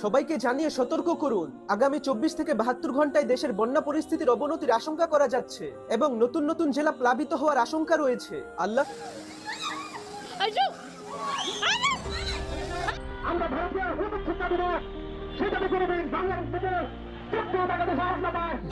সবাইকে জানিয়ে সতর্ক করুন। আগামী চব্বিশ থেকে বাহাত্তর ঘন্টায় দেশের বন্যা পরিস্থিতির অবনতির আশঙ্কা করা যাচ্ছে এবং নতুন নতুন জেলা প্লাবিত হওয়ার আশঙ্কা রয়েছে। আল্লাহ। আমরা ভারতীয়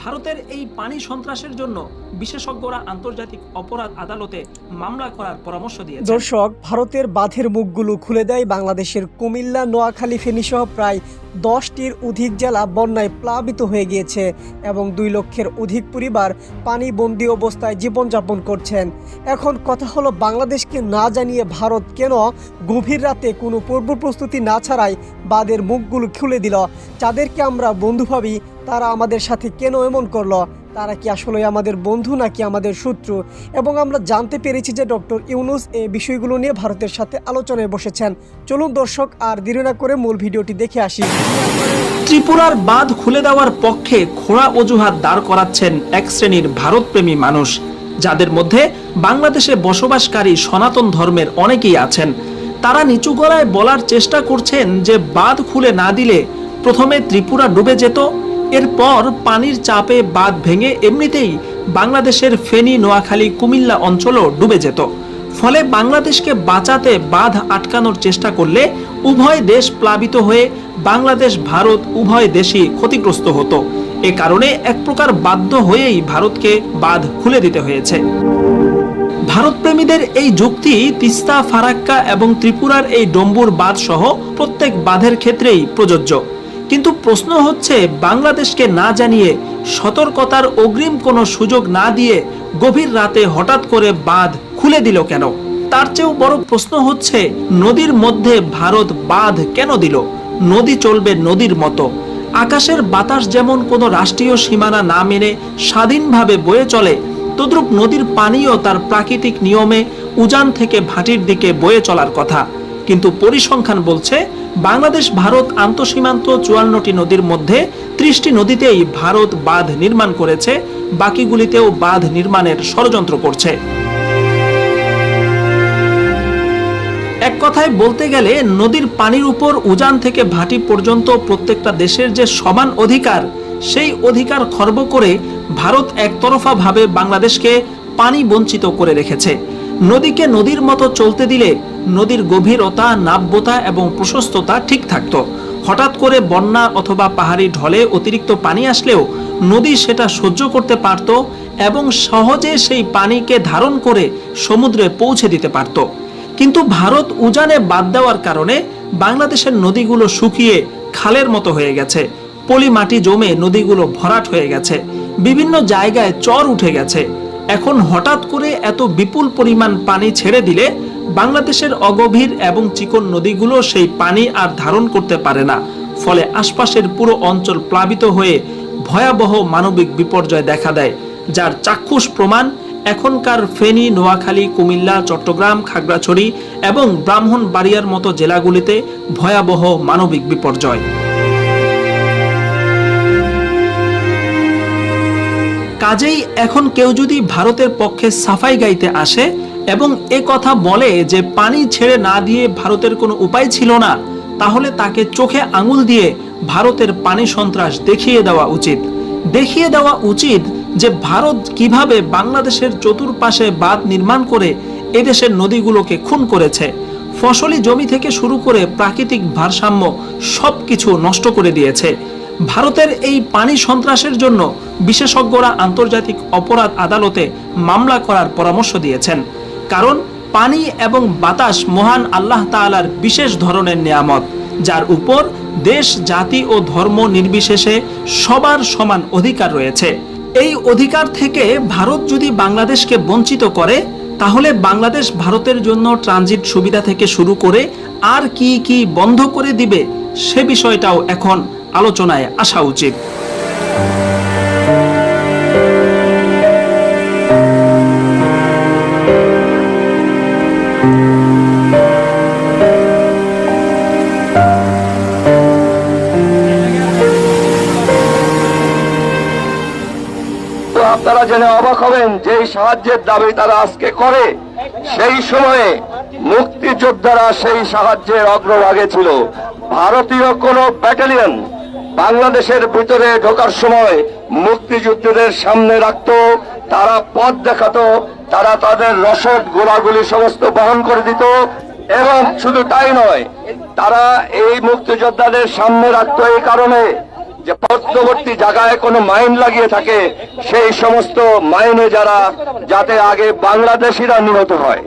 ভারতের এই পানি সন্ত্রাসের জন্য বিশেষজ্ঞরা আন্তর্জাতিক অপরাধ আদালতে মামলা করার পরামর্শ দিয়ে দর্শক, ভারতের বাঁধের মুখগুলো খুলে দেয় বাংলাদেশের কুমিল্লা, নোয়াখালী, ফেনীসহ প্রায় দশটির অধিক জেলা বন্যায় প্লাবিত হয়ে গিয়েছে এবং দুই লক্ষের অধিক পরিবার পানিবন্দী অবস্থায় জীবনযাপন করছেন। এখন কথা হলো, বাংলাদেশকে না জানিয়ে ভারত কেন গভীর রাতে কোনো পূর্ব প্রস্তুতি না ছাড়াই বাদের মুখগুলো খুলে দিল? যাদেরকে আমরা বন্ধু ভাবি, তারা আমাদের সাথে কেন এমন করল? তারা কি আসলে আমাদের বন্ধু নাকি আমাদের শত্রু? এবং আমরা জানতে পেরেছি যে ডক্টর ইউনুস এই বিষয়গুলো নিয়ে ভারতের সাথে আলোচনায় বসেছেন। চলুন দর্শক, আর দেরি না করে মূল ভিডিওটি দেখে আসি। ত্রিপুরার বাঁধ খুলে দেওয়ার পক্ষে খোঁড়া অজুহাত দাঁড় করাচ্ছেন এক শ্রেণির ভারতপ্রেমী মানুষ, যাদের মধ্যে বাংলাদেশে বসবাসকারী সনাতন ধর্মের অনেকেই আছেন। তারা নিচু গলায় বলার চেষ্টা করছেন যে বাঁধ খুলে না দিলে প্রথমে ত্রিপুরা ডুবে যেত এরপর পানির চাপে বাঁধ ভেঙে এমনিতেই বাংলাদেশের ফেনী, নোয়াখালী, কুমিল্লা অঞ্চলও ডুবে যেত। ফলে বাংলাদেশকে বাঁচাতে বাঁধ আটকানোর চেষ্টা করলে উভয় দেশ প্লাবিত হয়ে বাংলাদেশ, ভারত উভয় দেশই ক্ষতিগ্রস্ত হতো। এ কারণে এক প্রকার বাধ্য হয়েই ভারতকে বাঁধ খুলে দিতে হয়েছে। ভারতপ্রেমীদের এই যুক্তি তিস্তা, ফারাক্কা এবং ত্রিপুরার এই ডম্বুর বাঁধ সহ প্রত্যেক বাঁধের ক্ষেত্রেই প্রযোজ্য। কিন্তু প্রশ্ন হচ্ছে, বাংলাদেশকে না জানিয়ে সতর্কতার অগ্রিম কোনো সুযোগ না দিয়ে গভীর রাতে হঠাৎ করে বাঁধ খুলে দিল কেন? তার চেয়েও বড় প্রশ্ন হচ্ছে, নদীর মধ্যে ভারত বাঁধ কেন দিল? নদী চলবে নদীর মতো। আকাশের বাতাস যেমন কোনো রাষ্ট্রীয় সীমানা না মেনে স্বাধীনভাবে বয়ে চলে, তদ্রূপ নদীর পানিও তার প্রাকৃতিক নিয়মে উজান থেকে ভাটির দিকে বয়ে চলার কথা। কিন্তু পরিসংখ্যান বলছে, বাংলাদেশ, ভারত আন্তঃসীমান্ত চুয়ান্নটি নদীর মধ্যে ত্রিশটি নদীতেই ভারত বাঁধ নির্মাণ করেছে, বাকিগুলিতেও বাঁধ নির্মাণের ষড়যন্ত্র করছে। এক কথায় বলতে গেলে, নদীর পানির উপর উজান থেকে ভাটি পর্যন্ত প্রত্যেকটা দেশের যে সমান অধিকার, সেই অধিকার খর্ব করে ভারত একতরফা ভাবে বাংলাদেশকে পানি বঞ্চিত করে রেখেছে। নদীকে নদীর মতো চলতে দিলে নদীর গভীরতা, নাব্যতা এবং প্রশস্ততা ঠিক থাকতো। হঠাৎ করে বন্যা অথবা পাহাড়ি ঢলে অতিরিক্ত পানি আসলেও নদী সেটা সহ্য করতে পারত এবং সহজে সেই পানিকে ধারণ করে সমুদ্রে পৌঁছে দিতে পারত। কিন্তু ভারত উজানে বাদ দেওয়ার কারণে বাংলাদেশের নদীগুলো শুকিয়ে খালের মতো হয়ে গেছে। পলি মাটি জমে নদীগুলো ভরাট হয়ে গেছে। বিভিন্ন জায়গায় চর উঠে গেছে। এখন হঠাৎ করে এত বিপুল পরিমাণ পানি ছেড়ে দিলে বাংলাদেশের অগভীর এবং চিকন নদীগুলো সেই পানি আর ধারণ করতে পারে না। ফলে আশপাশের পুরো অঞ্চল প্লাবিত হয়ে ভয়াবহ মানবিক বিপর্যয় দেখা দেয়, যার চাক্ষুষ প্রমাণ এখনকার ফেনী, নোয়াখালী, কুমিল্লা, চট্টগ্রাম, খাগড়াছড়ি এবং ব্রাহ্মণবাড়িয়ার মতো জেলাগুলিতে ভয়াবহ মানবিক বিপর্যয়। কাজেই এখন কেউ যদি ভারতের পক্ষে সাফাই গাইতে আসে এবং এ কথা বলে যে পানি ছেড়ে না দিয়ে ভারতের কোনো উপায় ছিল না, তাহলে তাকে চোখে আঙুল দিয়ে ভারতের পানি সন্ত্রাস দেখিয়ে দেওয়া উচিত। দেখিয়ে দেওয়া উচিত যে ভারত কীভাবে বাংলাদেশের চতুর্পাশে বাঁধ নির্মাণ করে এদেশের নদীগুলোকে খুন করেছে। ফসলি জমি থেকে শুরু করে প্রাকৃতিক ভারসাম্য সবকিছু নষ্ট করে দিয়েছে। ভারতের এই পানি সন্ত্রাসের জন্য বিশেষজ্ঞরা আন্তর্জাতিক অপরাধ আদালতে মামলা করার পরামর্শ দিয়েছেন। কারণ পানি এবং বাতাস মহান আল্লাহ তাআলার বিশেষ ধরনের নিয়ামত, যার উপর দেশ, জাতি ও ধর্ম নির্বিশেষে সবার সমান অধিকার রয়েছে। এই অধিকার থেকে ভারত যদি বাংলাদেশকে বঞ্চিত করে, তাহলে বাংলাদেশ ভারতের জন্য ট্রানজিট সুবিধা থেকে শুরু করে আর কি কি বন্ধ করে দিবে, সে বিষয়টাও এখন আলোচনায় আসা উচিত। আপনারা জেনে অবাক হবেন যে সাহায্যের দাবি তারা আজকে করে, সেই সময়ে মুক্তিযোদ্ধারা সেই সাহায্যের অগ্রভাগে ছিল। ভারতীয় কোন ব্যাটালিয়ন বাংলাদেশের ভিতরে ঢোকার সময় মুক্তিযুদ্ধদের সামনে রাখত, তারা পথ দেখাতো, তারা তাদের রসদ গোলাগুলি সমস্ত বহন করে দিত এবং শুধু তাই নয়, তারা এই মুক্তিযোদ্ধাদের সামনে রাখতো এই কারণে যে পরবর্তী জায়গায় কোনো মাইন লাগিয়ে থাকে, সেই সমস্ত মাইনে যারা, যাতে আগে বাংলাদেশিরা নিহত হয়।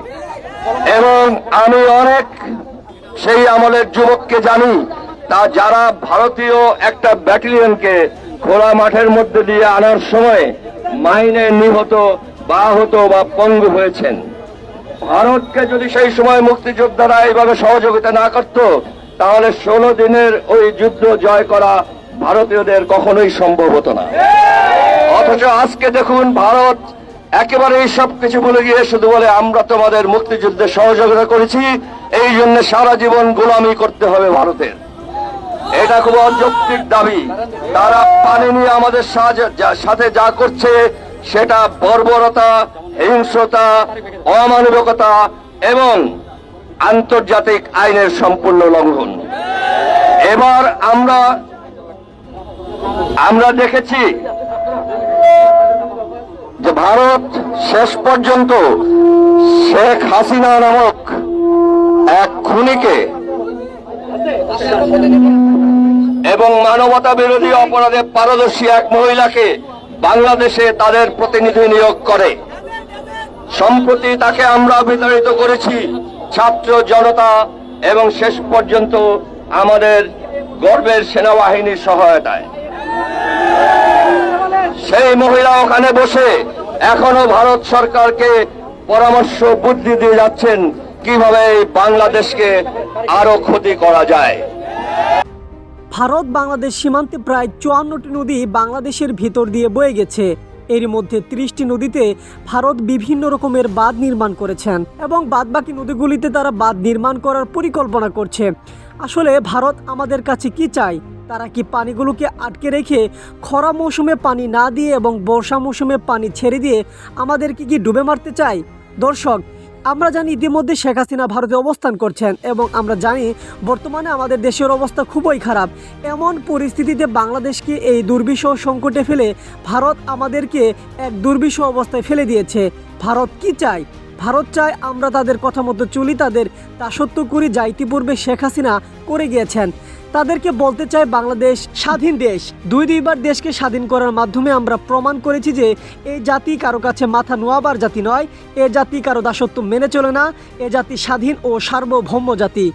এবং আমি অনেক সেই আমলের যুবককে জানি, তা যারা ভারতীয় একটা ব্যাটালিয়নকে খোলা মাঠের মধ্যে দিয়ে আনার সময় মাইনে নিহত বা হতো বা পঙ্গু হয়েছেন। ভারতকে যদি সেই সময় মুক্তিযোদ্ধারা এইভাবে সহযোগিতা না করত, তাহলে ষোলো দিনের ওই যুদ্ধ জয় করা ভারতীয়দের কখনোই সম্ভব হতো না। অথচ আজকে দেখুন, ভারত একেবারে এই সব কিছু বলে গিয়ে শুধু বলে, আমরা তোমাদের মুক্তিযুদ্ধে সহযোগিতা করেছি, এই জন্য সারা জীবন গোলামি করতে হবে ভারতের। এটা খুব অযৌক্তিক দাবি। তারা পানি নিয়ে আমাদের সাথে যা করছে, সেটা বর্বরতা, হিংস্রতা, অমানবিকতা এবং আন্তর্জাতিক আইনের সম্পূর্ণ লঙ্ঘন। এবার আমরা আমরা দেখেছি যে ভারত শেষ পর্যন্ত শেখ হাসিনা নামক এক খুনিকে এবং মানবতা বিরোধী অপরাধে পারদর্শী এক মহিলাকে বাংলাদেশে তাদের প্রতিনিধি নিয়োগ করে। সম্প্রতি তাকে আমরা বিতাড়িত করেছি, ছাত্র জনতা এবং শেষ পর্যন্ত আমাদের গর্বের সেনাবাহিনীর সহায়তায়। সেই মহিলা ওখানে বসে এখনও ভারত সরকারকে পরামর্শ বুদ্ধি দিয়ে যাচ্ছেন কীভাবে বাংলাদেশকে আরও ক্ষতি করা যায়। ভারত বাংলাদেশ সীমান্তে প্রায় চুয়ান্নটি নদী বাংলাদেশের ভিতর দিয়ে বয়ে গেছে। এর মধ্যে ত্রিশটি নদীতে ভারত বিভিন্ন রকমের বাঁধ নির্মাণ করেছেন এবং বাদবাকি নদীগুলিতে তারা বাঁধ নির্মাণ করার পরিকল্পনা করছে। আসলে ভারত আমাদের কাছে কি চায়? তারা কি পানিগুলোকে আটকে রেখে খরা মৌসুমে পানি না দিয়ে এবং বর্ষা মৌসুমে পানি ছেড়ে দিয়ে আমাদেরকে কি ডুবে মারতে চায় দর্শক, আমরা জানি ইতিমধ্যে শেখ হাসিনা ভারতে অবস্থান করছেন এবং আমরা জানি বর্তমানে আমাদের দেশের অবস্থা খুবই খারাপ। এমন পরিস্থিতিতে বাংলাদেশকে এই দুর্বিষহ সংকটে ফেলে ভারত আমাদেরকে এক দুর্বিষহ অবস্থায় ফেলে দিয়েছে? ভারত কি চায়? ভারত চায় আমরা তাদের কথা মতো চলি, তাদের দাসত্ব করি যা ইতিপূর্বে শেখ হাসিনা করে গিয়েছেন। তাদেরকে বলতে চাই বাংলাদেশ স্বাধীন দেশ। দুই দুইবার দেশকে স্বাধীন করার মাধ্যমে আমরা প্রমাণ করেছি যে এই জাতি কারও কাছে মাথা নোয়াবার জাতি নয়, এ জাতি কারও দাসত্ব মেনে চলে না, এ জাতি স্বাধীন ও সার্বভৌম জাতি।